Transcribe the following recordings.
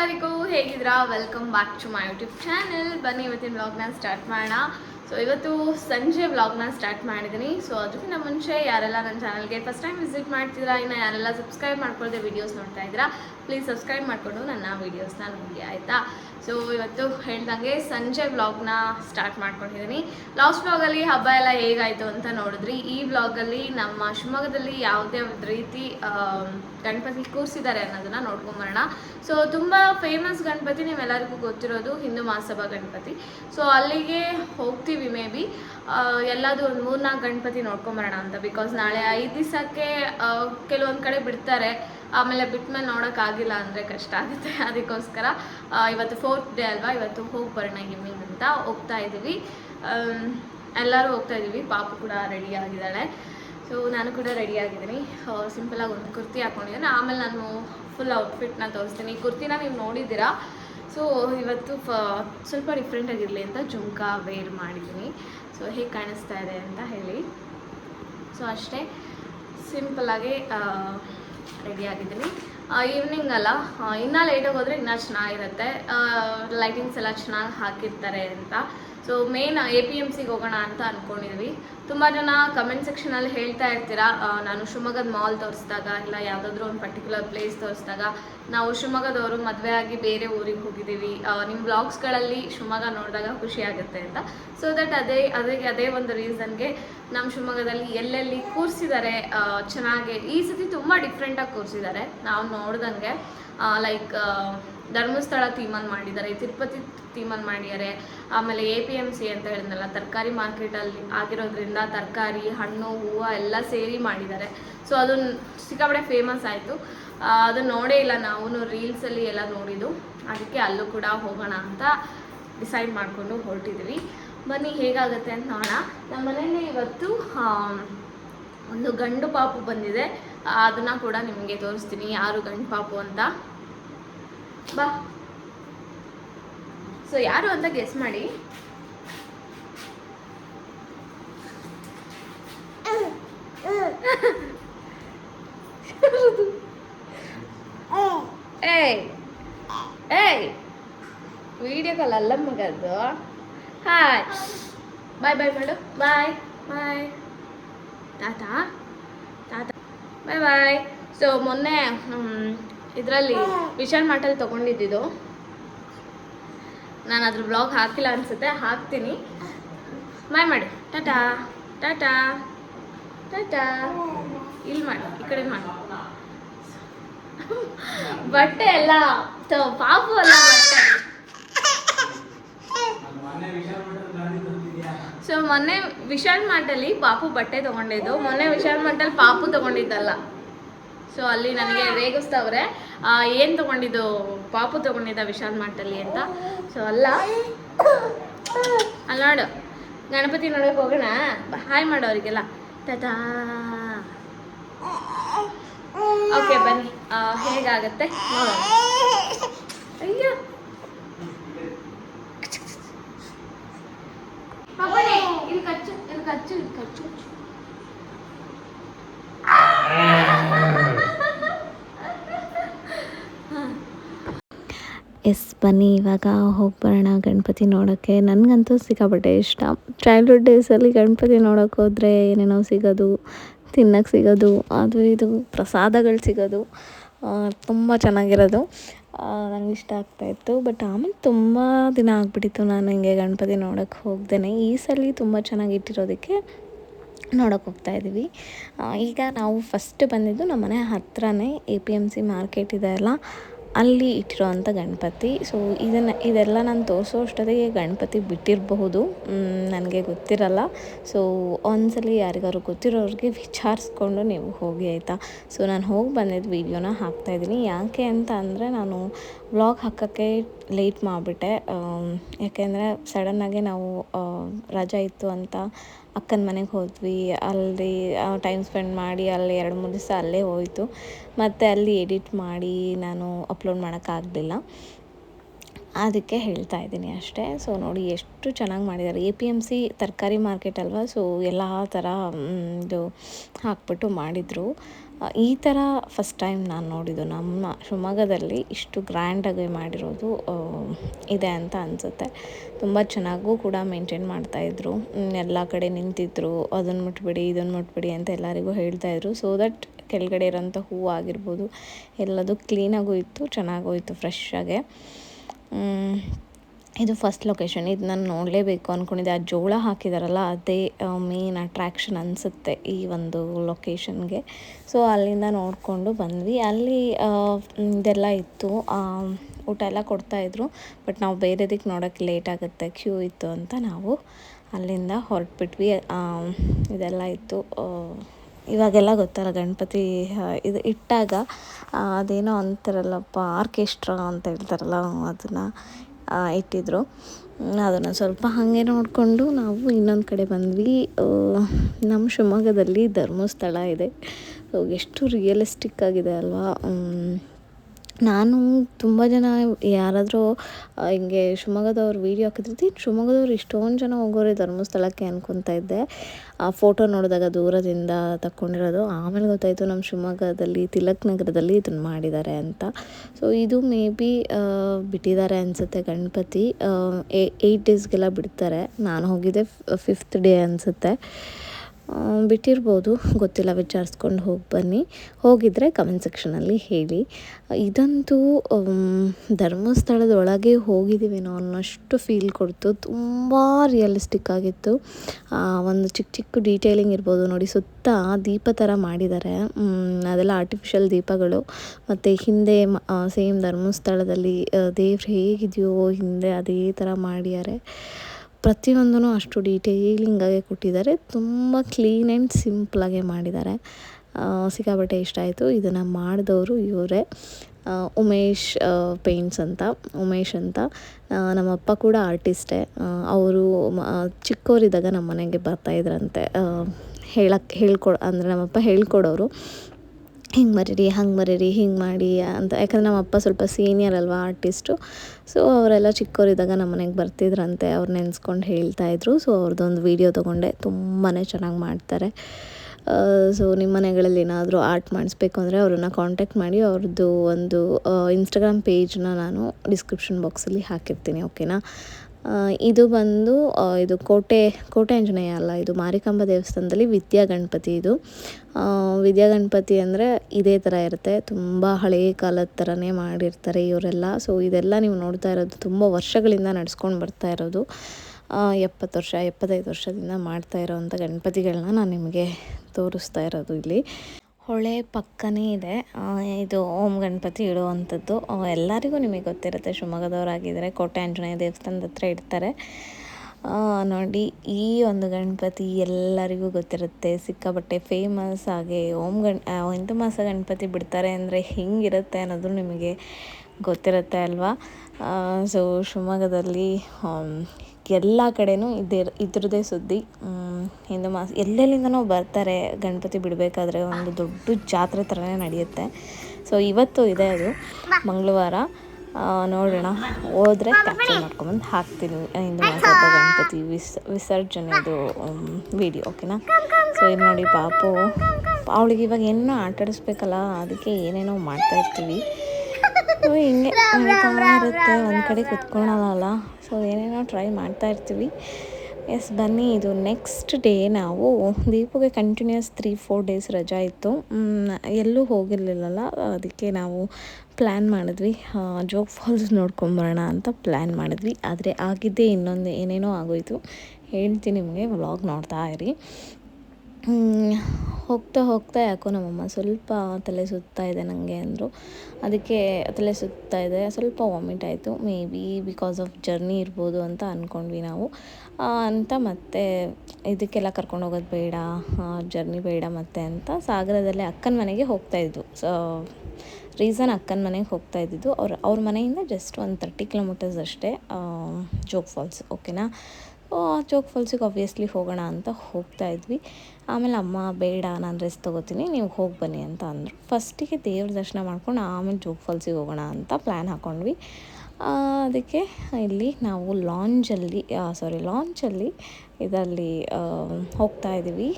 ಎಲ್ಲರಿಗೂ ಹೇಗಿದ್ರಾ welcome back to my YouTube channel ಬನ್ನಿ, ಇವತ್ತಿನ ವ್ಲಾಗ್ನ ಸ್ಟಾರ್ಟ್ ಮಾಡೋಣ. ಸೊ ಇವತ್ತು ಸಂಜೆ ವ್ಲಾಗ್ನ ಸ್ಟಾರ್ಟ್ ಮಾಡಿದ್ದೀನಿ ಸೊ ಅದಕ್ಕಿಂತ ಮುಂಚೆ ಯಾರೆಲ್ಲ ನನ್ನ ಚಾನಲ್ಗೆ ಫಸ್ಟ್ ಟೈಮ್ ವಿಸಿಟ್ ಮಾಡ್ತಿದ್ರ ಇನ್ನು ಯಾರೆಲ್ಲ ಸಬ್ಸ್ಕ್ರೈಬ್ ಮಾಡ್ಕೊಳ್ಳದೆ ವೀಡಿಯೋಸ್ ನೋಡ್ತಾ ಇದ್ದೀರಾ ಪ್ಲೀಸ್ ಸಬ್ಸ್ಕ್ರೈಬ್ ಮಾಡಿಕೊಂಡು ನನ್ನ ವೀಡಿಯೋಸ್ನ ನೋಡಿ, ಆಯಿತಾ? ಸೊ ಇವತ್ತು ಹೇಳ್ದಂಗೆ ಸಂಜೆ ವ್ಲಾಗ್ನ ಸ್ಟಾರ್ಟ್ ಮಾಡ್ಕೊಂಡಿದ್ದೀನಿ ಲಾಸ್ಟ್ ವ್ಲಾಗಲ್ಲಿ ಹಬ್ಬ ಎಲ್ಲ ಹೇಗಾಯಿತು ಅಂತ ನೋಡಿದ್ರಿ. ಈ ವ್ಲಾಗಲ್ಲಿ ನಮ್ಮ ಶಿವಮೊಗ್ಗದಲ್ಲಿ ಯಾವುದೇ ರೀತಿ ಗಣಪತಿ ಕೂರಿಸಿದ್ದಾರೆ ಅನ್ನೋದನ್ನು ನೋಡ್ಕೊಂಬರೋಣ ಸೊ ತುಂಬ ಫೇಮಸ್ ಗಣಪತಿ ನೀವೆಲ್ಲರಿಗೂ ಗೊತ್ತಿರೋದು ಹಿಂದೂ ಮಹಾಸಭಾ ಗಣಪತಿ. ಸೊ ಅಲ್ಲಿಗೆ ಹೋಗ್ತೀವಿ ಮೇ ಬಿ. ಎಲ್ಲದು ಒಂದು ಮೂರ್ನಾಲ್ಕು ಗಣಪತಿ ನೋಡ್ಕೊಂಬರೋಣ ಅಂತ. ಬಿಕಾಸ್ ನಾಳೆ ಐದು ದಿವಸಕ್ಕೆ ಕೆಲವೊಂದು ಕಡೆ ಬಿಡ್ತಾರೆ. ಆಮೇಲೆ ಬಿಟ್ಮೇಲೆ ನೋಡೋಕ್ಕಾಗಿಲ್ಲ ಅಂದರೆ ಕಷ್ಟ ಆಗುತ್ತೆ. ಅದಕ್ಕೋಸ್ಕರ ಇವತ್ತು ಫೋರ್ತ್ ಡೇ ಅಲ್ವಾ? ಇವತ್ತು ಹೋಗಿ ಬರೋಣ ಗಿಮ್ಮಿಂಗ್ ಅಂತ ಹೋಗ್ತಾ ಇದ್ದೀವಿ ಎಲ್ಲರೂ ಹೋಗ್ತಾ ಇದ್ದೀವಿ ಪಾಪು ಕೂಡ ರೆಡಿ ಆಗಿದ್ದಾಳೆ. ಸೊ ನಾನು ಕೂಡ ರೆಡಿ ಆಗಿದ್ದೀನಿ. ಸಿಂಪಲಾಗಿ ಒಂದು ಕುರ್ತಿ ಹಾಕ್ಕೊಂಡಿದ್ದೀನಿ ಆಮೇಲೆ ನಾನು ಫುಲ್ ಔಟ್ಫಿಟ್ನ ತೋರಿಸ್ತೀನಿ. ಈ ಕುರ್ತಿನ ನೀವು ನೋಡಿದ್ದೀರಾ? ಸೊ ಇವತ್ತು ಫ, ಸ್ವಲ್ಪ ಡಿಫ್ರೆಂಟ್ ಆಗಿರಲಿ ಅಂತ ಜುಮ್ಕಾ ವೇರ್ ಮಾಡಿದ್ದೀನಿ. ಸೊ ಹೇಗೆ ಕಾಣಿಸ್ತಾ ಇದೆ ಅಂತ ಹೇಳಿ. ಸೊ ಅಷ್ಟೇ. ಸಿಂಪಲಾಗಿ ರೆಡಿ ಆಗಿದ್ದೀನಿ. ಈವ್ನಿಂಗ್ ಅಲ್ಲ. ಇನ್ನೂ ಲೇಟಾಗಿ ಹೋದರೆ ಇನ್ನೂ ಚೆನ್ನಾಗಿರುತ್ತೆ. ಲೈಟಿಂಗ್ಸ್ ಎಲ್ಲ ಚೆನ್ನಾಗಿ ಹಾಕಿರ್ತಾರೆ ಅಂತ. So main A P M ಸಿಗೆ ಹೋಗೋಣ ಅಂತ ಅಂದ್ಕೊಂಡಿದ್ವಿ ತುಂಬ ಜನ ಕಮೆಂಟ್ ಸೆಕ್ಷನಲ್ಲಿ ಹೇಳ್ತಾ ಇರ್ತೀರಾ ನಾನು ಶಿವಮೊಗ್ಗದ ಮಾಲ್ ತೋರಿಸಿದಾಗ ಇಲ್ಲ ಯಾವುದಾದ್ರೂ ಒಂದು ಪರ್ಟಿಕ್ಯುಲರ್ ಪ್ಲೇಸ್ ತೋರಿಸಿದಾಗ, ನಾವು ಶಿವಮೊಗ್ಗದವರು ಮದುವೆ ಆಗಿ ಬೇರೆ ಊರಿಗೆ ಹೋಗಿದ್ದೀವಿ. ನಿಮ್ಮ ಬ್ಲಾಗ್ಸ್ಗಳಲ್ಲಿ ಶಿವಮೊಗ್ಗ ನೋಡಿದಾಗ ಖುಷಿ ಆಗುತ್ತೆ ಅಂತ. ಸೊ ದಟ್ ಅದೇ ಅದೇ ಅದೇ ಒಂದು ರೀಸನ್ಗೆ ನಮ್ಮ ಶಿವಮೊಗ್ಗದಲ್ಲಿ ಎಲ್ಲೆಲ್ಲಿ ಕೂರಿಸಿದ್ದಾರೆ ಚೆನ್ನಾಗಿ, ಈ ಸತಿ ತುಂಬ ಡಿಫ್ರೆಂಟಾಗಿ ಕೂರಿಸಿದ್ದಾರೆ ನಾವು ನೋಡ್ದಂಗೆ ಲೈಕ್ ಧರ್ಮಸ್ಥಳ ಥೀಮನ್ ಮಾಡಿದ್ದಾರೆ, ತಿರುಪತಿ ಥೀಮಲ್ಲಿ ಮಾಡಿದ್ದಾರೆ, ಆಮೇಲೆ ಎ ಪಿ ಎಂ ಸಿ ಅಂತ ಹೇಳಿದ್ನಲ್ಲ, ತರಕಾರಿ ಮಾರ್ಕೆಟಲ್ಲಿ ಆಗಿರೋದ್ರಿಂದ ತರಕಾರಿ, ಹಣ್ಣು, ಹೂವು ಎಲ್ಲ ಸೇರಿ ಮಾಡಿದ್ದಾರೆ. ಸೊ ಅದು ಸಿಕ್ಕಾಪಟ್ಟೆ ಫೇಮಸ್ ಆಯಿತು. ಅದನ್ನು ನೋಡೇ ಇಲ್ಲ ನಾವು ರೀಲ್ಸಲ್ಲಿ ಎಲ್ಲ ನೋಡಿದ್ದು. ಅದಕ್ಕೆ ಅಲ್ಲೂ ಕೂಡ ಹೋಗೋಣ ಅಂತ ಡಿಸೈಡ್ ಮಾಡಿಕೊಂಡು ಹೊರಟಿದ್ವಿ ಬನ್ನಿ, ಹೇಗಾಗುತ್ತೆ ಅಂತ ನೋಡೋಣ. ನಮ್ಮ ಮನೆಯಲ್ಲಿ ಇವತ್ತು ಒಂದು ಗಂಡು ಪಾಪು ಬಂದಿದೆ. ಅದನ್ನ ಕೂಡ ನಿಮಗೆ ತೋರಿಸ್ತೀನಿ, ಯಾರು ಗಂಡು ಪಾಪು ಅಂತ. ಬಾ. ಸೊ ಯಾರು ಅಂತ ಗೆಸ್ ಮಾಡಿ. ಏಯ್ ಏಯ್. ವಿಡಿಯೋ ಕಾಲ್ ಅಲ್ಲ ಮಗದು. ಹಾಯ್ ಬಾಯ್ ಬಾಯ್ ಮಾಡು ಬಾಯ್ ಬಾಯ್ ತಾತ? ತಾತ? ಬಾಯ್ ಬಾಯ್ ಸೊ ಮೊನ್ನೆ ಇದರಲ್ಲಿ ವಿಶಾಲ್ ಮಾರ್ಟಲ್ಲಿ ತೊಗೊಂಡಿದ್ದಿದ್ದು ನಾನು ಅದ್ರ ಬ್ಲಾಗ್ ಹಾಕಿಲ್ಲ ಅನಿಸುತ್ತೆ, ಹಾಕ್ತೀನಿ. ಮೈ ಮಾಡಿ. ಟಾಟಾ ಟಾಟಾ ಟಾಟಾ. ಇಲ್ಲಿ ಮಾಡಿ, ಈ ಕಡೆ ಮಾಡಿ. ಬಟ್ಟೆ ಎಲ್ಲ ಪಾಪು ಅಲ್ಲ ಬಟ್ಟೆ. ಸೊ ಮೊನ್ನೆ ವಿಶಾಲ್ ಮಾರ್ಟಲ್ಲಿ ಪಾಪು ಬಟ್ಟೆ ತೊಗೊಂಡಿದ್ದು, ಮೊನ್ನೆ ವಿಶಾಲ್ ಮಾರ್ಟಲ್ಲಿ ಪಾಪು ತಗೊಂಡಿದ್ದಲ್ಲ. ಸೊ ಅಲ್ಲಿ ನನಗೆ ರೇಗಿಸ್ತವ್ರೆ ಏನು ತಗೊಂಡಿದ್ದು? ಪಾಪು ತಗೊಂಡಿದ್ದ ವಿಶಾಲ್ ಮಾರ್ಟಲ್ಲಿ ಅಂತ. ಸೊ ಅಲ್ಲ. ಅಲ್ಲಿ ನೋಡು, ಗಣಪತಿ ನೋಡೋಕೆ ಹೋಗೋಣ? ಹಾಯ್ ಮಾಡು ಅವರಿಗೆಲ್ಲ. ಟಾಟಾ ಓಕೆ ಬನ್ನಿ. ಹೇಗಾಗತ್ತೆ? ಅಯ್ಯೋ. ಇಲ್ಲಿ ಕಚ್ಚು ಇಲ್ಲಿ ಕಚ್ಚು ಇಲ್ಲಿ ಕಚ್ಚು. ಎಸ್, ಬನ್ನಿ. ಇವಾಗ ಹೋಗಿ ಬರೋಣ ಗಣಪತಿ ನೋಡೋಕ್ಕೆ ನನಗಂತೂ ಸಿಕ್ಕಾಪಟ್ಟೆ ಇಷ್ಟ. ಚೈಲ್ಡ್ಹುಡ್ ಡೇಸಲ್ಲಿ ಗಣಪತಿ ನೋಡೋಕೆ ಹೋದರೆ ಏನೇನೋ ಸಿಗೋದು ತಿನ್ನಕ್ಕೆ ಸಿಗೋದು, ಅದು ಇದು, ಪ್ರಸಾದಗಳು ಸಿಗೋದು ತುಂಬ ಚೆನ್ನಾಗಿರೋದು. ನನಗೆ ಇಷ್ಟ ಆಗ್ತಾಯಿತ್ತು ಬಟ್ ಆಮೇಲೆ ತುಂಬ ದಿನ ಆಗಿಬಿಟ್ಟಿತ್ತು ನಾನು ಹಿಂಗೆ ಗಣಪತಿ ನೋಡೋಕ್ಕೆ ಹೋಗ್ದೇ ಈ ಸಲ ತುಂಬ ಚೆನ್ನಾಗಿ ಇಟ್ಟಿರೋದಕ್ಕೆ ನೋಡೋಕೆ ಹೋಗ್ತಾ ಇದ್ದೀವಿ ಈಗ ನಾವು ಫಸ್ಟ್ ಬಂದಿದ್ದು ನಮ್ಮ ಮನೆ ಹತ್ರನೇ A P M C market ಇದೆ ಅಲ್ಲ. ಅಲ್ಲಿ ಇಟ್ಟಿರೋವಂಥ ಗಣಪತಿ. ಸೊ ಇದನ್ನು, ಇದೆಲ್ಲ ನಾನು ತೋರಿಸೋ ಅಷ್ಟೊತ್ತಿಗೆ ಗಣಪತಿ ಬಿಟ್ಟಿರಬಹುದು. ನನಗೆ ಗೊತ್ತಿರಲ್ಲ. ಸೊ ಒಂದ್ಸಲಿ ಯಾರಿಗಾದ್ರು ಗೊತ್ತಿರೋರಿಗೆ ವಿಚಾರಿಸ್ಕೊಂಡು ನೀವು ಹೋಗಿ ಆಯಿತಾ? ಸೊ ನಾನು ಹೋಗಿ ಬಂದಿದ್ದು ವೀಡಿಯೋನ ಹಾಕ್ತಾಯಿದ್ದೀನಿ ಯಾಕೆ ಅಂತ ಅಂದರೆ, ನಾನು ವ್ಲಾಗ್ ಹಾಕೋಕ್ಕೆ ಲೇಟ್ ಮಾಡಿಬಿಟ್ಟೆ. ಯಾಕೆಂದರೆ ಸಡನ್ನಾಗಿ ನಾವು ರಜೆ ಇತ್ತು ಅಂತ ಅಕ್ಕನ ಮನೆಗೆ ಹೋದ್ವಿ. ಅಲ್ಲಿ ಟೈಮ್ ಸ್ಪೆಂಡ್ ಮಾಡಿ ಅಲ್ಲಿ ಎರಡು, ಮೂರು ದಿವಸ ಅಲ್ಲೇ ಹೋಯಿತು. ಮತ್ತು ಅಲ್ಲಿ ಎಡಿಟ್ ಮಾಡಿ ನಾನು ಅಪ್ಲೋಡ್ ಮಾಡೋಕ್ಕಾಗಲಿಲ್ಲ ಅದಕ್ಕೆ ಹೇಳ್ತಾ ಇದ್ದೀನಿ ಅಷ್ಟೇ. ಸೊ ನೋಡಿ ಎಷ್ಟು ಚೆನ್ನಾಗಿ ಮಾಡಿದ್ದಾರೆ. ಎ ಪಿ ಎಂ ಸಿ ತರಕಾರಿ ಮಾರ್ಕೆಟ್ ಅಲ್ವಾ? ಸೊ ಎಲ್ಲ ಥರ ಇದು ಹಾಕ್ಬಿಟ್ಟು ಮಾಡಿದರು. ಈ ಥರ ಫಸ್ಟ್ ಟೈಮ್ ನಾನು ನೋಡಿದ್ದು ನಮ್ಮ ಶಿವಮೊಗ್ಗದಲ್ಲಿ ಇಷ್ಟು ಗ್ರ್ಯಾಂಡಾಗಿ ಮಾಡಿರೋದು ಇದೆ ಅಂತ ಅನಿಸುತ್ತೆ. ತುಂಬ ಚೆನ್ನಾಗೂ ಕೂಡ ಮೇಂಟೈನ್ ಮಾಡ್ತಾಯಿದ್ರು ಎಲ್ಲ ಕಡೆ ನಿಂತಿದ್ರು. ಅದನ್ನು ಮುಟ್ಬಿಡಿ ಇದನ್ನು ಮುಟ್ಬಿಡಿ ಅಂತ ಎಲ್ಲರಿಗೂ ಹೇಳ್ತಾಯಿದ್ರು ಸೊ ದಟ್ ಕೆಳಗಡೆ ಇರೋಂಥ ಹೂವು ಆಗಿರ್ಬೋದು, ಎಲ್ಲದು ಕ್ಲೀನಾಗೂ ಇತ್ತು, ಚೆನ್ನಾಗೂ ಇತ್ತು ಫ್ರೆಶ್ಶಾಗೆ ಇದು ಫಸ್ಟ್ ಲೊಕೇಶನ್ ಇದು ನಾನು ನೋಡಲೇಬೇಕು ಅಂದ್ಕೊಂಡಿದ್ದೆ ಆ ಜೋಳ ಹಾಕಿದಾರಲ್ಲ, ಅದೇ ಮೇನ್ ಅಟ್ರ್ಯಾಕ್ಷನ್ ಅನಿಸುತ್ತೆ ಈ ಒಂದು ಲೊಕೇಶನ್ಗೆ ಸೊ ಅಲ್ಲಿಂದ ನೋಡಿಕೊಂಡು ಬಂದ್ವಿ. ಅಲ್ಲಿ ಇದೆಲ್ಲ ಇತ್ತು. ಊಟ ಎಲ್ಲ ಕೊಡ್ತಾಯಿದ್ರು ಬಟ್ ನಾವು ಬೇರೆದಕ್ಕೆ ನೋಡೋಕ್ಕೆ ಲೇಟ್ ಆಗುತ್ತೆ. ಕ್ಯೂ ಇತ್ತು ಅಂತ ನಾವು ಅಲ್ಲಿಂದ ಹೊರಟ್ಬಿಟ್ವಿ. ಇದೆಲ್ಲ ಇತ್ತು. ಇವಾಗೆಲ್ಲ ಗೊತ್ತಲ್ಲ ಗಣಪತಿ ಇದು ಇಟ್ಟಾಗ ಅದೇನೋ ಅಂತಾರಲ್ಲಪ್ಪ ಆರ್ಕೆಸ್ಟ್ರಾ ಅಂತ ಹೇಳ್ತಾರಲ್ಲ, ಅದನ್ನು ಇಟ್ಟಿದ್ರು. ಅದನ್ನು ಸ್ವಲ್ಪ ಹಾಗೆ ನೋಡಿಕೊಂಡು ನಾವು ಇನ್ನೊಂದು ಕಡೆ ಬಂದ್ವಿ. ನಮ್ಮ ಶಿವಮೊಗ್ಗದಲ್ಲಿ ಧರ್ಮಸ್ಥಳ ಇದೆ. ಎಷ್ಟು ರಿಯಲಿಸ್ಟಿಕ್ ಆಗಿದೆ ಅಲ್ವಾ? ನಾನು ತುಂಬ ಜನ ಯಾರಾದರೂ ಹಿಂಗೆ ಶಿವಮೊಗ್ಗದವ್ರು ವೀಡಿಯೋ ಹಾಕಿದ್ರಿ ಶಿವಮೊಗ್ಗದವ್ರು ಇಷ್ಟೊಂದು ಜನ ಹೋಗೋರು ಧರ್ಮಸ್ಥಳಕ್ಕೆ ಅನ್ಕೊತಾ ಇದ್ದೆ. ಆ ಫೋಟೋ ನೋಡಿದಾಗ ದೂರದಿಂದ ತಕ್ಕೊಂಡಿರೋದು, ಆಮೇಲೆ ಗೊತ್ತಾಯಿತು ನಮ್ಮ ಶಿವಮೊಗ್ಗದಲ್ಲಿ, ತಿಲಕ್ ನಗರದಲ್ಲಿ ಇದನ್ನು ಮಾಡಿದ್ದಾರೆ ಅಂತ. ಸೊ ಇದು ಮೇ ಬಿ ಬಿಟ್ಟಿದ್ದಾರೆ ಅನಿಸುತ್ತೆ ಗಣಪತಿ. ಏಯ್ಟ್ ಡೇಸ್ಗೆಲ್ಲ ಬಿಡ್ತಾರೆ. ನಾನು ಹೋಗಿದ್ದೆ ಫಿಫ್ತ್ ಡೇ ಅನಿಸುತ್ತೆ. ಬಿಟ್ಟಿರ್ಬೋದು. ಗೊತ್ತಿಲ್ಲ, ವಿಚಾರಿಸ್ಕೊಂಡು ಹೋಗಿ ಬನ್ನಿ. ಹೋಗಿದ್ರೆ ಕಮೆಂಟ್ ಸೆಕ್ಷನಲ್ಲಿ ಹೇಳಿ. ಇದಂತೂ ಧರ್ಮಸ್ಥಳದೊಳಗೆ ಹೋಗಿದ್ದೀವೇನೋ ಅನ್ನೋಷ್ಟು ಫೀಲ್ ಕೊಡ್ತು. ತುಂಬ ರಿಯಲಿಸ್ಟಿಕ್ ಆಗಿತ್ತು. ಒಂದು ಚಿಕ್ಕ ಚಿಕ್ಕ ಡೀಟೇಲಿಂಗ್ ಇರ್ಬೋದು. ನೋಡಿ, ಸುತ್ತ ದೀಪ ಥರ ಮಾಡಿದ್ದಾರೆ. ಅದೆಲ್ಲ ಆರ್ಟಿಫಿಷಿಯಲ್ ದೀಪಗಳು. ಮತ್ತು ಹಿಂದೆ ಸೇಮ್ ಧರ್ಮಸ್ಥಳದಲ್ಲಿ ದೇವ್ರು ಹೇಗಿದೆಯೋ ಹಿಂದೆ ಅದೇ ಥರ ಮಾಡಿದ್ದಾರೆ. ಪ್ರತಿಯೊಂದೂ ಅಷ್ಟು ಡೀಟೇಲಿಂಗಾಗೆ ಕೊಟ್ಟಿದ್ದಾರೆ. ತುಂಬ ಕ್ಲೀನ್ ಆ್ಯಂಡ್ ಸಿಂಪ್ಲಾಗೆ ಮಾಡಿದ್ದಾರೆ. ಸಿಕ್ಕಾಪಟ್ಟೆ ಇಷ್ಟ ಆಯಿತು. ಇದನ್ನು ಮಾಡಿದವರು ಇವರೇ. ಉಮೇಶ್ ಪೇಂಟ್ಸ್ ಅಂತ, ಉಮೇಶ್ ಅಂತ. ನಮ್ಮಪ್ಪ ಕೂಡ ಆರ್ಟಿಸ್ಟೇ. ಅವರು ಚಿಕ್ಕವರಿದ್ದಾಗ ನಮ್ಮ ಮನೆಗೆ ಬರ್ತಾಯಿದ್ರಂತೆ ಹೇಳಕ್ಕೆ ಹೇಳ್ಕೊಡ್, ಅಂದರೆ ನಮ್ಮಪ್ಪ ಹೇಳ್ಕೊಡೋರು. ಹಿಂಗೆ ಮರೀರಿ, ಹಂಗೆ ಮರೀರಿ, ಹಿಂಗೆ ಮಾಡಿ ಅಂತ. ಯಾಕಂದರೆ ನಮ್ಮಪ್ಪ ಸ್ವಲ್ಪ ಸೀನಿಯರ್ ಅಲ್ವಾ ಆರ್ಟಿಸ್ಟು ಸೊ ಅವರೆಲ್ಲ ಚಿಕ್ಕವರಿದ್ದಾಗ ನಮ್ಮ ಮನೆಗೆ ಬರ್ತಿದ್ರಂತೆ. ಅವ್ರು ನೆನೆಸ್ಕೊಂಡು ಹೇಳ್ತಾಯಿದ್ರು ಸೊ ಅವ್ರದ್ದೊಂದು ವೀಡಿಯೋ ತೊಗೊಂಡೆ. ತುಂಬಾ ಚೆನ್ನಾಗಿ ಮಾಡ್ತಾರೆ. ಸೊ ನಿಮ್ಮ ಮನೆಗಳಲ್ಲಿ ಏನಾದರೂ ಆರ್ಟ್ ಮಾಡಿಸ್ಬೇಕು ಅಂದರೆ ಅವ್ರನ್ನ ಕಾಂಟ್ಯಾಕ್ಟ್ ಮಾಡಿ ಅವ್ರದ್ದು ಒಂದು ಇನ್ಸ್ಟಾಗ್ರಾಮ್ ಪೇಜ್ನ ನಾನು ಡಿಸ್ಕ್ರಿಪ್ಷನ್ ಬಾಕ್ಸಲ್ಲಿ ಹಾಕಿರ್ತೀನಿ ಓಕೆನಾ ಇದು ಬಂದು ಇದು ಕೋಟೆ ಕೋಟೆ ಆಂಜನೇಯ ಅಲ್ಲ, ಇದು ಮಾರಿಕಾಂಬ ದೇವಸ್ಥಾನದಲ್ಲಿ ವಿದ್ಯಾ ಗಣಪತಿ ಇದು. ವಿದ್ಯಾ ಗಣಪತಿ ಅಂದರೆ ಇದೇ ಥರ ಇರುತ್ತೆ. ತುಂಬ ಹಳೆಯ ಕಾಲದ ಥರನೇ ಮಾಡಿರ್ತಾರೆ ಇವರೆಲ್ಲ. ಸೊ ಇದೆಲ್ಲ ನೀವು ನೋಡ್ತಾ ಇರೋದು ತುಂಬ ವರ್ಷಗಳಿಂದ ನಡ್ಸ್ಕೊಂಡು ಬರ್ತಾ ಇರೋದು. ಎಪ್ಪತ್ತು ವರ್ಷ, ಎಪ್ಪತ್ತೈದು ವರ್ಷದಿಂದ ಮಾಡ್ತಾ ಇರೋವಂಥ ಗಣಪತಿಗಳನ್ನ ನಾನು ನಿಮಗೆ ತೋರಿಸ್ತಾ ಇರೋದು ಇಲ್ಲಿ. ಹೊಳೆ ಪಕ್ಕನೇ ಇದೆ. ಇದು ಓಂ ಗಣಪತಿ ಇಡುವಂಥದ್ದು. ಎಲ್ಲರಿಗೂ ನಿಮಗೆ ಗೊತ್ತಿರುತ್ತೆ ಶಿವಮೊಗ್ಗದವರಾಗಿದ್ದರೆ ಕೋಟೆ ಆಂಜನೇಯ ದೇವಸ್ಥಾನದ ಹತ್ರ ಇಡ್ತಾರೆ. ನೋಡಿ, ಈ ಒಂದು ಗಣಪತಿ ಎಲ್ಲರಿಗೂ ಗೊತ್ತಿರುತ್ತೆ. ಸಿಕ್ಕಾಪಟ್ಟೆ ಫೇಮಸ್ ಆಗಿ ಓಂ ಗಣ ಹಿಂದೂ ಮಾಸ ಗಣಪತಿ ಬಿಡ್ತಾರೆ ಅಂದರೆ ಹೆಂಗಿರುತ್ತೆ ಅನ್ನೋದು ನಿಮಗೆ ಗೊತ್ತಿರುತ್ತೆ ಅಲ್ವಾ? ಸೊ ಶಿವಮೊಗ್ಗದಲ್ಲಿ ಎಲ್ಲ ಕಡೆನೂ ಇದಿರ್ ಇದ್ರದ್ದೇ ಸುದ್ದಿ. ಹಿಂದೂ ಮಾಸ ಎಲ್ಲೆಲ್ಲಿಂದನೋ ಬರ್ತಾರೆ ಗಣಪತಿ ಬಿಡಬೇಕಾದ್ರೆ ಒಂದು ದೊಡ್ಡ ಜಾತ್ರೆ ಥರನೇ ನಡೆಯುತ್ತೆ. ಸೊ ಇವತ್ತು ಇದೆ ಅದು ಮಂಗಳವಾರ. ನೋಡೋಣ. ಹೋದರೆ ಕ್ಯಾಪ್ಚರ್ ಮಾಡ್ಕೊಂಬಂದು ಹಾಕ್ತೀನಿ. ಹಿಂದೂ ಮಾಸ ಹಬ್ಬ ಗಣಪತಿ ವಿಸ್, ವಿಸರ್ಜನೆದು ವಿಡಿಯೋ ಓಕೆನಾ ಸೊ ಇದು ನೋಡಿ ಪಾಪು. ಅವಳಿಗೆ ಇವಾಗ ಏನೋ ಆಟಾಡಿಸ್ಬೇಕಲ್ಲ, ಅದಕ್ಕೆ ಏನೇನೋ ಮಾಡ್ತಾ ಇರ್ತೀವಿ. ಸೊ ಹಿಂಗೆ ಇರುತ್ತೆ ಒಂದು ಕಡೆ ಕುತ್ಕೊಳಲ್ಲ ಸೊ ಏನೇನೋ ಟ್ರೈ ಮಾಡ್ತಾ ಇರ್ತೀವಿ. ಎಸ್ ಬನ್ನಿ ಇದು ನೆಕ್ಸ್ಟ್ ಡೇ ನಾವು ದೀಪುಗೆ ಕಂಟಿನ್ಯೂಸ್ ತ್ರೀ ಫೋರ್ ಡೇಸ್ ರಜಾ ಇತ್ತು. ಎಲ್ಲೂ ಹೋಗಿರಲಿಲ್ಲಲ್ಲ ಅದಕ್ಕೆ ನಾವು ಪ್ಲ್ಯಾನ್ ಮಾಡಿದ್ವಿ. ಜೋಗ್ ಫಾಲ್ಸ್ ನೋಡ್ಕೊಂಬರೋಣ ಅಂತ ಪ್ಲ್ಯಾನ್ ಮಾಡಿದ್ವಿ. ಆದರೆ ಆಗಿದ್ದೇ ಇನ್ನೊಂದು ಏನೇನೋ ಆಗೋಯಿತು. ಹೇಳ್ತೀನಿ ನಿಮಗೆ ವ್ಲಾಗ್ ನೋಡ್ತಾ ಇರಿ. ಹೋಗ್ತಾ ಹೋಗ್ತಾ ಯಾಕೋ ನಮ್ಮಮ್ಮ ಸ್ವಲ್ಪ ತಲೆ ಸುತ್ತಾ ಇದೆ ನನಗೆ ಅಂದರು. ಅದಕ್ಕೆ ತಲೆ ಸುತ್ತಾ ಇದೆ, ಸ್ವಲ್ಪ ವಾಮಿಟ್ ಆಯಿತು. Maybe because of journey ಇರ್ಬೋದು ಅಂತ ಅಂದ್ಕೊಂಡ್ವಿ ನಾವು. ಅಂತ ಮತ್ತೆ ಇದಕ್ಕೆಲ್ಲ ಕರ್ಕೊಂಡು ಹೋಗೋದು ಬೇಡ ಜರ್ನಿ ಬೇಡ ಮತ್ತೆ ಅಂತ ಸಾಗರದಲ್ಲೇ ಅಕ್ಕನ ಮನೆಗೆ ಹೋಗ್ತಾ ಹೋಗ್ತಾಯಿದ್ವು ಸೊ ರೀಸನ್ ಅಕ್ಕನ ಮನೆಗೆ ಹೋಗ್ತಾ ಇದ್ದಿದ್ದು, ಅವ್ರ ಅವ್ರ ಮನೆಯಿಂದ ಜಸ್ಟ್ ಒಂದು ತರ್ಟಿ ಕಿಲೋಮೀಟರ್ಸ್ ಅಷ್ಟೇ ಜೋಗ್ ಫಾಲ್ಸ್ ಓಕೆನಾ ಜೋಗ್ ಫಾಲ್ಸಿಗೆ ಆಬ್ವಿಯಸ್ಲಿ ಹೋಗೋಣ ಅಂತ ಹೋಗ್ತಾ ಇದ್ವಿ. ಆಮೇಲೆ ಅಮ್ಮ, ಬೇಡ, ನಾನು ರೆಸ್ಟ್ ತೊಗೋತೀನಿ, ನೀವು ಹೋಗಿ ಬನ್ನಿ ಅಂತ ಅಂದರು. ಫಸ್ಟಿಗೆ ದೇವ್ರ ದರ್ಶನ ಮಾಡ್ಕೊಂಡು ಆಮೇಲೆ ಜೋಗ್ ಫಾಲ್ಸಿಗೆ ಹೋಗೋಣ ಅಂತ ಪ್ಲ್ಯಾನ್ ಹಾಕ್ಕೊಂಡ್ವಿ ಅದಕ್ಕೆ ಇಲ್ಲಿ ನಾವು ಲಾಂಜಲ್ಲಿ ಸಾರಿ ಲಾಂಚಲ್ಲಿ ಇದರಲ್ಲಿ ಹೋಗ್ತಾ ಇದ್ದೀವಿ.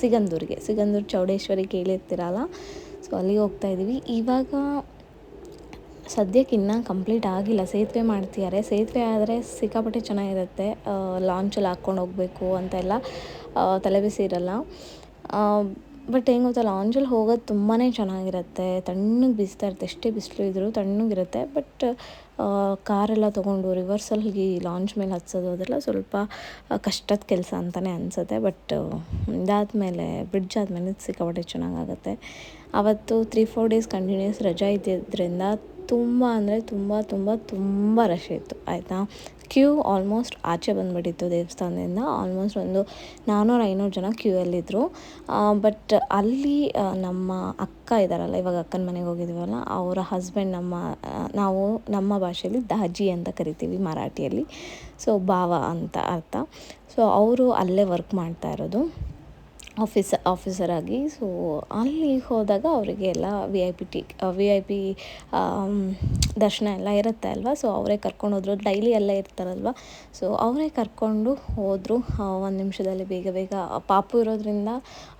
ಸಿಗಂದೂರಿಗೆ. ಸಿಗಂದೂರು ಚೌಡೇಶ್ವರಿ ಕೇಳಿರ್ತೀರಲ್ಲ? ಸೊ ಅಲ್ಲಿಗೆ ಹೋಗ್ತಾ ಇದ್ದೀವಿ. ಇವಾಗ ಸದ್ಯಕ್ಕೆ ಇನ್ನೂ ಕಂಪ್ಲೀಟ್ ಆಗಿಲ್ಲ. ಸೇತುವೆ ಮಾಡ್ತಿದ್ದಾರೆ. ಸೇತುವೆ ಆದರೆ ಸಿಕ್ಕಾಪಟ್ಟೆ ಚೆನ್ನಾಗಿರುತ್ತೆ. ಲಾಂಚಲ್ಲಿ ಹಾಕ್ಕೊಂಡು ಹೋಗಬೇಕು ಅಂತೆಲ್ಲ ತಲೆ ಬಿಸಿ ಇರಲ್ಲ. ಬಟ್ ಹೆಂಗೆ ಗೊತ್ತಲ್ಲ ಲಾಂಜಲ್ಲಿ ಹೋಗೋದು ತುಂಬಾ ಚೆನ್ನಾಗಿರುತ್ತೆ. ತಣ್ಣಗೆ ಬೀಸ್ತಾ ಇರುತ್ತೆ, ಎಷ್ಟೇ ಬಿಸಿಲು ಇದ್ದರೂ ತಣ್ಣಗಿರುತ್ತೆ. ಬಟ್ ಕಾರೆಲ್ಲ ತೊಗೊಂಡು ರಿವರ್ಸಲ್ಲಿ ಲಾಂಚ್ ಮೇಲೆ ಹತ್ಸೋದು ಅದೆಲ್ಲ ಸ್ವಲ್ಪ ಕಷ್ಟದ ಕೆಲಸ ಅಂತಲೇ ಅನಿಸುತ್ತೆ. ಬಟ್ ಇದಾದಮೇಲೆ ಬ್ರಿಡ್ಜ್ ಆದಮೇಲೆ ಸಿಕ್ಕಾಪಟ್ಟೆ ಚೆನ್ನಾಗಾಗುತ್ತೆ. ಆವತ್ತು ತ್ರೀ ಫೋರ್ ಡೇಸ್ ಕಂಟಿನ್ಯೂಸ್ ರಜಾ ಇದ್ದಿದ್ದರಿಂದ ತುಂಬ ಅಂದರೆ ತುಂಬ ತುಂಬ ತುಂಬ ರಶ್ ಇತ್ತು, ಆಯಿತಾ? ಕ್ಯೂ ಆಲ್ಮೋಸ್ಟ್ ಆಚೆ ಬಂದುಬಿಟ್ಟಿತ್ತು ದೇವಸ್ಥಾನದಿಂದ ಆಲ್ಮೋಸ್ಟ್ ಒಂದು ನಾನ್ನೂರು ಐನೂರು ಜನ ಕ್ಯೂ ಅಲ್ಲಿದ್ದರು ಬಟ್ ಅಲ್ಲಿ ನಮ್ಮ ಅಕ್ಕ ಇದ್ದಾರಲ್ಲ, ಇವಾಗ ಅಕ್ಕನ ಮನೆಗೆ ಹೋಗಿದ್ದೀವಲ್ಲ, ಅವರ ಹಸ್ಬೆಂಡ್ ನಮ್ಮ ನಾವು ನಮ್ಮ ಭಾಷೆಯಲ್ಲಿ ದಾಜಿ ಅಂತ ಕರಿತೀವಿ ಮರಾಠಿಯಲ್ಲಿ. ಸೊ ಭಾವ ಅಂತ ಅರ್ಥ. ಸೊ ಅವರು ಅಲ್ಲೇ ವರ್ಕ್ ಮಾಡ್ತಾ ಇರೋದು. ಆಫೀಸ ಆಫೀಸರ್ ಆಗಿ ಸೊ ಅಲ್ಲಿ ಹೋದಾಗ ಅವರಿಗೆ ಎಲ್ಲ V I P T V I P ದರ್ಶನ ಎಲ್ಲ ಇರುತ್ತೆ ಅಲ್ವಾ? ಸೊ ಅವರೇ ಕರ್ಕೊಂಡು ಹೋದ್ರು, ಡೈಲಿ ಎಲ್ಲ ಇರ್ತಾರಲ್ವ? ಸೊ ಅವರೇ ಕರ್ಕೊಂಡು ಹೋದರು ಒಂದು ನಿಮಿಷದಲ್ಲಿ ಬೇಗ ಬೇಗ. ಪಾಪು ಇರೋದ್ರಿಂದ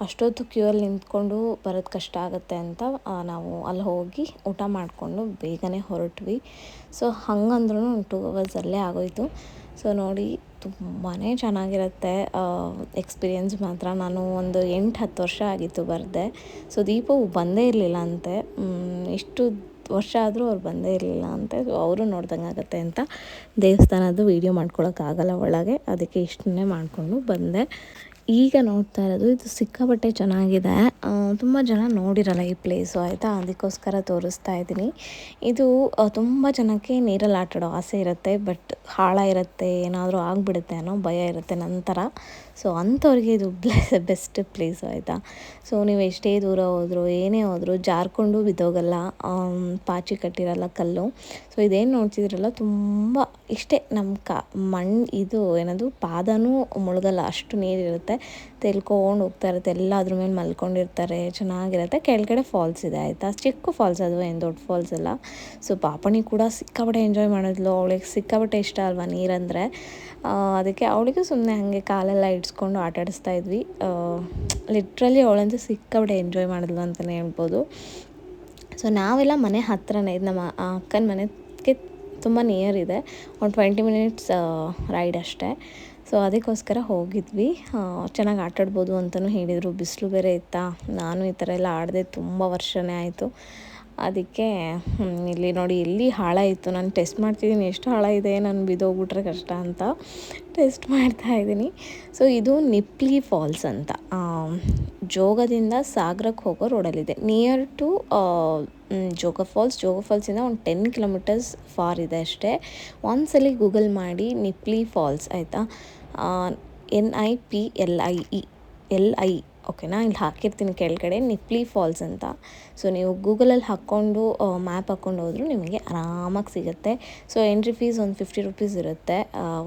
ಅಷ್ಟೊತ್ತು ಕ್ಯೂ ಅಲ್ಲಿ ನಿಂತ್ಕೊಂಡು ಬರೋದು ಕಷ್ಟ ಆಗುತ್ತೆ ಅಂತ ನಾವು ಅಲ್ಲಿ ಹೋಗಿ ಊಟ ಮಾಡಿಕೊಂಡು ಬೇಗನೆ ಹೊರಟ್ವಿ. ಸೊ ಹಂಗಂದ್ರೂ ಟೂ ಅವರ್ಸ್ ಅಲ್ಲೇ ಆಗೋಯ್ತು. ಸೊ ನೋಡಿ ತುಂಬಾ ಚೆನ್ನಾಗಿರುತ್ತೆ. ಎಕ್ಸ್ಪೀರಿಯೆನ್ಸ್ ಮಾತ್ರ. ನಾನು ಒಂದು ಎಂಟು, ಹತ್ತು ವರ್ಷ ಆಗಿತ್ತು ಬರದೆ. ಸೊ ದೀಪವು ಬಂದೇ ಇರಲಿಲ್ಲ ಅಂತೆ. ಇಷ್ಟು ವರ್ಷ ಆದರೂ ಅವ್ರು ಬಂದೇ ಇರಲಿಲ್ಲ ಅಂತೆ. ಸೊ ಅವರು ನೋಡ್ದಂಗೆ ಆಗುತ್ತೆ ಅಂತ ದೇವಸ್ಥಾನದ್ದು ವೀಡಿಯೋ ಮಾಡ್ಕೊಳಕ್ಕಾಗಲ್ಲ ಒಳಗೆ. ಅದಕ್ಕೆ ಇಷ್ಟನ್ನೇ ಮಾಡಿಕೊಂಡು ಬಂದೆ. ಈಗ ನೋಡ್ತಾ ಇರೋದು, ಇದು ಸಿಕ್ಕಾಪಟ್ಟೆ ಚೆನ್ನಾಗಿದೆ. ತುಂಬ ಜನ ನೋಡಿರಲ್ಲ ಈ ಪ್ಲೇಸು ಆಯಿತಾ? ಅದಕ್ಕೋಸ್ಕರ ತೋರಿಸ್ತಾ ಇದ್ದೀನಿ. ಇದು ತುಂಬ ಜನಕ್ಕೆ ನೀರಲ್ಲಿ ಆಟಾಡೋ ಆಸೆ ಇರುತ್ತೆ ಬಟ್ ಹಾಳ ಇರುತ್ತೆ, ಏನಾದರೂ ಆಗಿಬಿಡುತ್ತೆ ಅನ್ನೋ ಭಯ ಇರುತ್ತೆ ನಂತರ. ಸೊ ಅಂಥವ್ರಿಗೆ ಇದು ಪ್ಲೇಸ್ ಬೆಸ್ಟ್ ಪ್ಲೇಸ್ ಆಯಿತಾ? ಸೊ ನೀವು ಎಷ್ಟೇ ದೂರ ಹೋದರೂ, ಏನೇ ಹೋದರೂ, ಜಾರ್ಕೊಂಡು ಬಿದ್ದೋಗಲ್ಲ. ಪಾಚಿ ಕಟ್ಟಿರಲ್ಲ ಕಲ್ಲು. ಸೊ ಇದೇನು ನೋಡ್ತಿದ್ರಲ್ಲ, ತುಂಬ ಇಷ್ಟೇ ನಮ್ಮ ಕ ಮಣ್ಣು ಇದು ಏನದು, ಪಾದನೂ ಮುಳುಗಲ್ಲ, ಅಷ್ಟು ನೀರಿರುತ್ತೆ. ತೆಲ್ಕೊಂಡು ಹೋಗ್ತಾ ಇರುತ್ತೆ ಎಲ್ಲ ಅದ್ರ ಮೇಲೆ ಮಲ್ಕೊಂಡಿರ್ತಾರೆ, ಚೆನ್ನಾಗಿರುತ್ತೆ. ಕೆಳಗಡೆ ಫಾಲ್ಸ್ ಇದೆ, ಆಯಿತಾ? ಚಿಕ್ಕ ಫಾಲ್ಸ್ ಅದು, ಏನು ದೊಡ್ಡ ಫಾಲ್ಸ್ ಅಲ್ಲ. ಸೊ ಪಾಪಣಿ ಕೂಡ ಸಿಕ್ಕಾಪಟ್ಟೆ ಎಂಜಾಯ್ ಮಾಡಿದ್ಲು ಅವಳಿಗೆ ಸಿಕ್ಕಾಪಟ್ಟೆ ಇಷ್ಟ ಅಲ್ವಾ ನೀರಂದರೆ? ಅದಕ್ಕೆ ಅವಳಿಗೂ ಸುಮ್ಮನೆ ಹಾಗೆ ಕಾಲೆಲ್ಲ ಇಡ್ಸ್ಕೊಂಡು ಆಟ ಆಡಿಸ್ತಾ ಇದ್ವಿ. ಲಿಟ್ರಲಿ ಅವಳಂತೂ ಸಿಕ್ಕಾಪಟ್ಟೆ ಎಂಜಾಯ್ ಮಾಡಿದ್ಲು ಅಂತಲೇ ಹೇಳ್ಬೋದು. ಸೊ ನಾವೆಲ್ಲ ಮನೆ ಹತ್ರನೇ, ಇದು ನಮ್ಮ ಅಕ್ಕನ ಮನೆಗೆ ತುಂಬ ನಿಯರ್ ಇದೆ. ಒಂದು ಟ್ವೆಂಟಿ ಮಿನಿಟ್ಸ್ ರೈಡ್ ಅಷ್ಟೇ. ಸೊ ಅದಕ್ಕೋಸ್ಕರ ಹೋಗಿದ್ವಿ. ಚೆನ್ನಾಗಿ ಆಟಾಡ್ಬೋದು ಅಂತಲೂ ಹೇಳಿದರು. ಬಿಸಿಲು ಬೇರೆ ಇತ್ತಾ? ನಾನು ಈ ಥರ ಎಲ್ಲ ಆಡದೆ ತುಂಬ ವರ್ಷನೇ ಆಯಿತು. ಅದಕ್ಕೆ ಇಲ್ಲಿ ನೋಡಿ ಎಲ್ಲಿ ಹಾಳ ಇತ್ತು ನಾನು ಟೆಸ್ಟ್ ಮಾಡ್ತಿದ್ದೀನಿ. ಎಷ್ಟು ಹಾಳ ಇದೆ ನಾನು ಬಿದ್ದೋಗ್ಬಿಟ್ರೆ ಕಷ್ಟ ಅಂತ ಟೆಸ್ಟ್ ಮಾಡ್ತಾ ಇದ್ದೀನಿ. ಸೊ, ಇದು ನಿಪ್ಲಿ ಫಾಲ್ಸ್ ಅಂತ. ಜೋಗದಿಂದ ಸಾಗರಕ್ಕೆ ಹೋಗೋ ರೋಡಲ್ಲಿದೆ. Near to Jog falls. Jog ಫಾಲ್ಸಿಂದ ಒಂದು ಟೆನ್ ಕಿಲೋಮೀಟರ್ಸ್ ಫಾರ್ ಇದೆ ಅಷ್ಟೇ. ಒಂದ್ಸಲಿ ಗೂಗಲ್ ಮಾಡಿ ನಿಪ್ಲಿ ಫಾಲ್ಸ್, ಆಯಿತಾ? N I P L I E L I ಓಕೆನಾ ಇಲ್ಲಿ ಹಾಕಿರ್ತೀನಿ ಕೆಳಗಡೆ ನಿಪ್ಲಿ ಫಾಲ್ಸ್ ಅಂತ. ಸೊ ನೀವು ಗೂಗಲಲ್ಲಿ ಹಾಕ್ಕೊಂಡು ಮ್ಯಾಪ್ ಹಾಕ್ಕೊಂಡು ಹೋದರೂ ನಿಮಗೆ ಆರಾಮಾಗಿ ಸಿಗುತ್ತೆ. ಸೊ ಎಂಟ್ರಿ ಫೀಸ್ ಒಂದು ಫಿಫ್ಟಿ ರುಪೀಸ್ ಇರುತ್ತೆ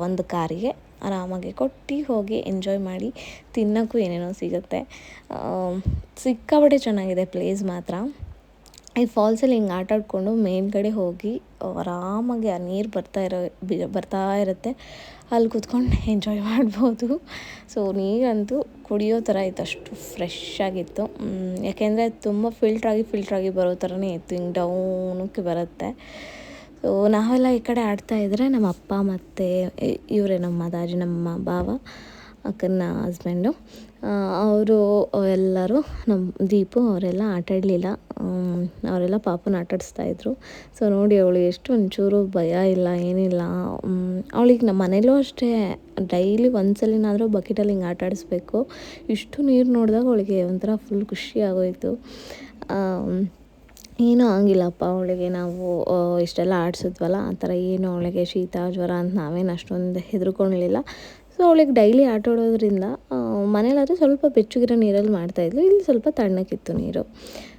ಒಂದು ಕಾರಿಗೆ. ಆರಾಮಾಗಿ ಕೊಟ್ಟು ಹೋಗಿ ಎಂಜಾಯ್ ಮಾಡಿ ತಿನ್ನೋಕ್ಕೂ ಏನೇನೋ ಸಿಗುತ್ತೆ. ಸಿಕ್ಕಾಪಟ್ಟೆ ಚೆನ್ನಾಗಿದೆ ಪ್ಲೇಸ್ ಮಾತ್ರ. ಈ ಫಾಲ್ಸಲ್ಲಿ ಹಿಂಗೆ ಆಟ ಆಡ್ಕೊಂಡು ಮೇಲ್ಗಡೆ ಹೋಗಿ ಆರಾಮಾಗಿ ಆ ನೀರು ಬರ್ತಾ ಇರೋ ಬರ್ತಾ ಇರುತ್ತೆ. ಅಲ್ಲಿ ಕೂತ್ಕೊಂಡು ಎಂಜಾಯ್ ಮಾಡ್ಬೋದು. ಸೊ ನೀರಂತೂ ಕುಡಿಯೋ ಥರ ಇತ್ತು. ಅಷ್ಟು ಫ್ರೆಶ್ ಆಗಿತ್ತು. ಯಾಕೆಂದರೆ ತುಂಬ ಫಿಲ್ಟ್ರಾಗಿ ಫಿಲ್ಟ್ರಾಗಿ ಬರೋ ಥರನೇ ಇತ್ತು. ಹಿಂಗೆ ಡೌನಕ್ಕೆ ಬರುತ್ತೆ. ಸೊ ನಾವೆಲ್ಲ ಈ ಕಡೆ ಆಡ್ತಾ ಇದ್ದರೆ ನಮ್ಮ ಅಪ್ಪ ಮತ್ತು ಇವರೇ, ನಮ್ಮ ಮಾದಾಜಿ ನಮ್ಮ ಭಾವ ಅಕ್ಕನ ಹಸ್ಬೆಂಡು ಅವರು, ಎಲ್ಲರೂ ನಮ್ಮ ದೀಪು ಅವರೆಲ್ಲ ಆಟಾಡಲಿಲ್ಲ ಅವರೆಲ್ಲ ಪಾಪನ ಆಟಾಡಿಸ್ತಾ ಇದ್ರು. ಸೊ ನೋಡಿ ಅವಳು ಎಷ್ಟು ಒಂಚೂರು ಭಯ ಇಲ್ಲ, ಏನಿಲ್ಲ. ಅವಳಿಗೆ ನಮ್ಮ ಮನೇಲೂ ಅಷ್ಟೇ. ಡೈಲಿ ಒಂದ್ಸಲಿನಾದರೂ ಬಕೆಟಲ್ಲಿ ಹಿಂಗೆ ಆಟಾಡಿಸ್ಬೇಕು ಇಷ್ಟು ನೀರು ನೋಡಿದಾಗ ಅವಳಿಗೆ ಒಂಥರ ಫುಲ್ ಖುಷಿ ಆಗೋಯಿತು. ಏನೂ ಆಗಿಲ್ಲಪ್ಪ ಅವಳಿಗೆ ನಾವು ಇಷ್ಟೆಲ್ಲ ಆಡಿಸಿದ್ವಲ್ಲ, ಆ ಥರ ಏನು ಅವಳಿಗೆ ಶೀತ, ಜ್ವರ ಅಂತ ನಾವೇನು ಅಷ್ಟೊಂದು ಹೆದರ್ಕೊಳ್ಳಿಲ್ಲ ಸೊ ಅವಳಿಗೆ ಡೈಲಿ ಆಟ ಆಡೋದ್ರಿಂದ ಮನೇಲಾದರೆ ಸ್ವಲ್ಪ ಬೆಚ್ಚಗಿರೋ ನೀರಲ್ಲಿ ಮಾಡ್ತಾಯಿದ್ಲು ಇಲ್ಲಿ ಸ್ವಲ್ಪ ತಣ್ಣಕ್ಕಿತ್ತು ನೀರು.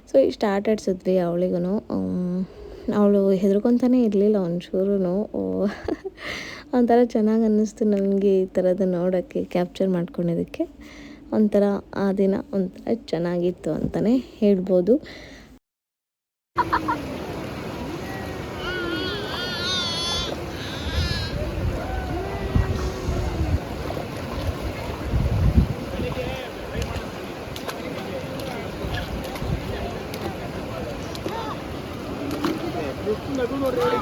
ಸೊ ಇಷ್ಟು ಆಟ ಆಡ್ಸಿದ್ವಿ ಅವಳಿಗೂ ಅವಳು ಹೆದರ್ಕೊತಾನೆ ಇರಲಿಲ್ಲ ಒಂಚೂರು ಒಂಥರ ಚೆನ್ನಾಗಿ ಅನ್ನಿಸ್ತು ನನಗೆ ಈ ಥರದ್ದು ನೋಡೋಕ್ಕೆ ಕ್ಯಾಪ್ಚರ್ ಮಾಡ್ಕೊಂಡಿದ್ದಕ್ಕೆ. ಒಂಥರ ಆ ದಿನ ಒಂಥರ ಚೆನ್ನಾಗಿತ್ತು ಅಂತಲೇ ಹೇಳ್ಬೋದು.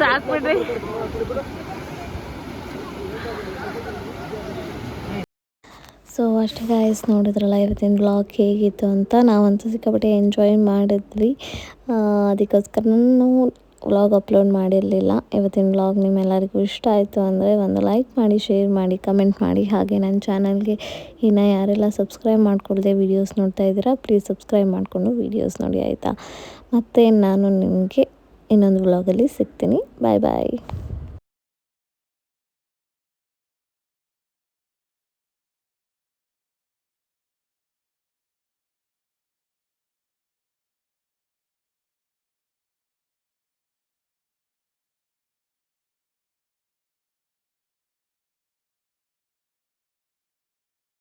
ಸಾಕ್ ಬಿಡ್ರಿ. ಸೊ ಅಷ್ಟೇ ಗಾಯಸ್ ನೋಡಿದ್ರಲ್ಲ, ಇವತ್ತಿನ ಬ್ಲಾಗ್ ಹೇಗಿತ್ತು ಅಂತ ನಾವಂತೂ ಸಿಕ್ಕಾಪಟ್ಟೆ ಎಂಜಾಯ್ ಮಾಡಿದ್ವಿ. ಅದಕ್ಕೋಸ್ಕರ ನಾನು ವ್ಲಾಗ್ ಅಪ್ಲೋಡ್ ಮಾಡಿರಲಿಲ್ಲ. ಇವತ್ತಿನ ವ್ಲಾಗ್ ನಿಮ್ಮೆಲ್ಲರಿಗೂ ಇಷ್ಟ ಆಯಿತು ಅಂದರೆ ಒಂದು ಲೈಕ್ ಮಾಡಿ ಶೇರ್ ಮಾಡಿ ಕಮೆಂಟ್ ಮಾಡಿ. ಹಾಗೆ ನನ್ನ ಚಾನಲ್ಗೆ ಇನ್ನು ಯಾರೆಲ್ಲ ಸಬ್ಸ್ಕ್ರೈಬ್ ಮಾಡ್ಕೊಳ್ಳದೆ ವೀಡಿಯೋಸ್ ನೋಡ್ತಾ ಇದ್ದೀರಾ ಪ್ಲೀಸ್ ಸಬ್ಸ್ಕ್ರೈಬ್ ಮಾಡಿಕೊಂಡು ವೀಡಿಯೋಸ್ ನೋಡಿ ಆಯಿತಾ? ಮತ್ತು ನಾನು ನಿಮಗೆ ಇನ್ನೊಂದು ವ್ಲಾಗಲ್ಲಿ ಸಿಗ್ತೀನಿ. ಬಾಯ್ ಬಾಯ್